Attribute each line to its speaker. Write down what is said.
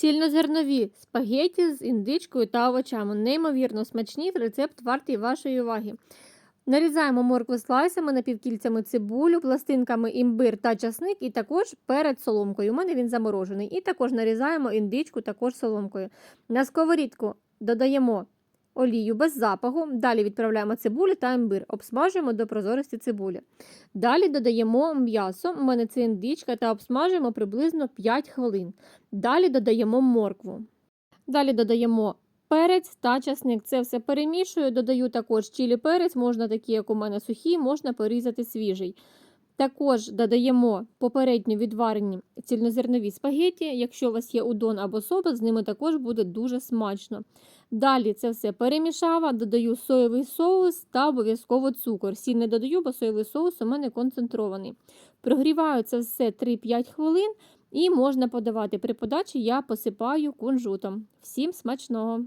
Speaker 1: Цільнозернові спагеті з індичкою та овочами. Неймовірно смачні, рецепт вартий вашої уваги. Нарізаємо моркву слайсами, напівкільцями цибулю, пластинками імбир та часник, і також перед соломкою. У мене він заморожений. І також нарізаємо індичку також соломкою. На сковорідку додаємо олію без запаху. Далі відправляємо цибулю та імбир. Обсмажуємо до прозорості цибулі. Далі додаємо м'ясо. У мене це індичка, та обсмажуємо приблизно 5 хвилин. Далі додаємо моркву. Далі додаємо перець та часник. Це все перемішую. Додаю також чилі перець, можна такі, як у мене сухі, можна порізати свіжий. Також додаємо попередньо відварені цільнозернові спагеті. Якщо у вас є удон або соба, з ними також буде дуже смачно. Далі це все перемішала, додаю соєвий соус та обов'язково цукор. Сіль не додаю, бо соєвий соус у мене концентрований. Прогріваю це все 3-5 хвилин і можна подавати. При подачі я посипаю кунжутом. Всім смачного!